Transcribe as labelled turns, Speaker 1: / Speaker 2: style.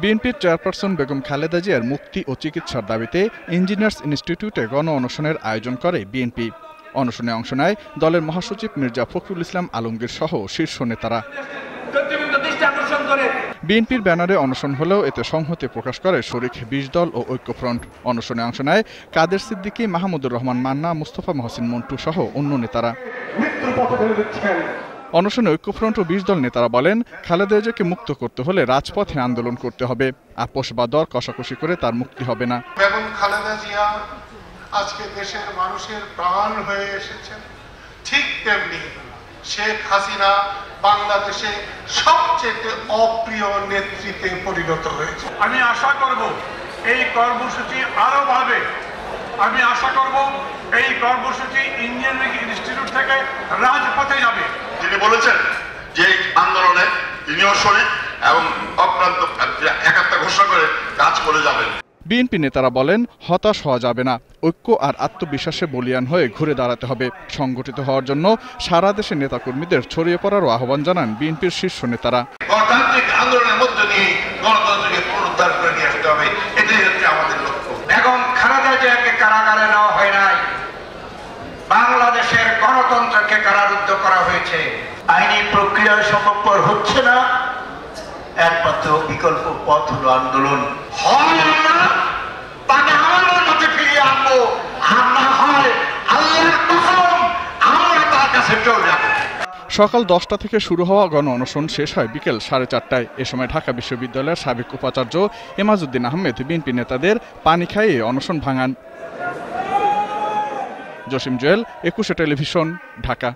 Speaker 1: বিএনপির চেয়ারপারসন বেগম খালেদা জিয়ার মুক্তি ও চিকিৎসার দাবিতে ইঞ্জিনিয়ার্স ইনস্টিটিউটে গণ অনশনের আয়োজন করে বিএনপি। অনশনে অংশ নেয় দলের মহাসচিব মির্জা ফখরুল ইসলাম আলমগীর সহ শীর্ষ নেতারা। বিএনপির ব্যানারে অনশন হলেও এতে সংহতি প্রকাশ করে শরিক বিশ দল ও ঐক্যফ্রন্ট। অনশনে অংশ নেয় কাদের সিদ্দিকী, মাহমুদুর রহমান মান্না, মুস্তফা মহসিন মন্টু সহ অন্য নেতারা। অনশনে ঐক্যফ্রন্ট ও বিশ দল নেতারা বলেন খালেদা জিয়াকে মুক্ত করতে হলে রাজপথে আন্দোলন করতে হবে। আপোষ বা দর কষাকষি করে তার মুক্তি হবে না।
Speaker 2: বেগম খালেদা জিয়া আজকে দেশের মানুষের প্রাণ হয়ে এসেছেন। ঠিক তেমনি শেখ হাসিনা বাংলাদেশে সবচেয়ে অপ্রিয় নেতৃত্বে পরিণত হয়েছে।
Speaker 3: আমি আশা করব এই কর্মসূচি আরও বাড়বে। আমি আশা করব এই কর্মসূচি ইঞ্জিনিয়ারিং ইনস্টিটিউট থেকে রাজপথে যাবে।
Speaker 4: তিনি বলেছেন যে এই আন্দোলনে তিনিও শরীর এবং অক্লান্ত একাত্তা ঘোষণা করে কাজ করে যাবেন।
Speaker 1: বিএনপি নেতারা বলেন হতাশ হওয়া যাবে না। ঐক্য আর আত্মবিশ্বাসে বলিয়ান হয়ে ঘুরে দাঁড়াতে হবে। সংগঠিত হওয়ার জন্য সারা দেশে নেতাকর্মীদের ছড়িয়ে পড়ারও আহ্বান জানান বিএনপির শীর্ষ নেতারা।
Speaker 4: গণতান্ত্রিক আন্দোলনের মধ্য দিয়ে গণতন্ত্রকে পুনরুদ্ধার করে নিয়ে আসতে হবে। এটাই হচ্ছে আমাদের লক্ষ্য।
Speaker 5: বেগম খালেদা জিয়াকে কারাগারে নেওয়া হয় নাই। বাংলাদেশের গণতন্ত্রকে কারারুদ্ধ করা হয়েছে। আইনি প্রক্রিয়া সম্ভবপর হচ্ছে না। একমাত্র বিকল্প পথ হলো আন্দোলন। হয় আমরা তাকে আমাদের মাঝে ফিরিয়ে আনব। আর না হয় আল্লাহর কসম আমরা তার কাছে চলে যাব।
Speaker 1: সকাল দশটা থেকে শুরু হওয়া গণ অনশন শেষ হয় বিকেল সাড়ে চারটায়। এ সময় ঢাকা বিশ্ববিদ্যালয়ের সাবেক উপাচার্য এমাজউদ্দিন আহমেদ বিএনপি নেতাদের পানি খাইয়ে অনশন ভাঙান। জসিম জুয়েল একুশে টেলিভিশন ঢাকা।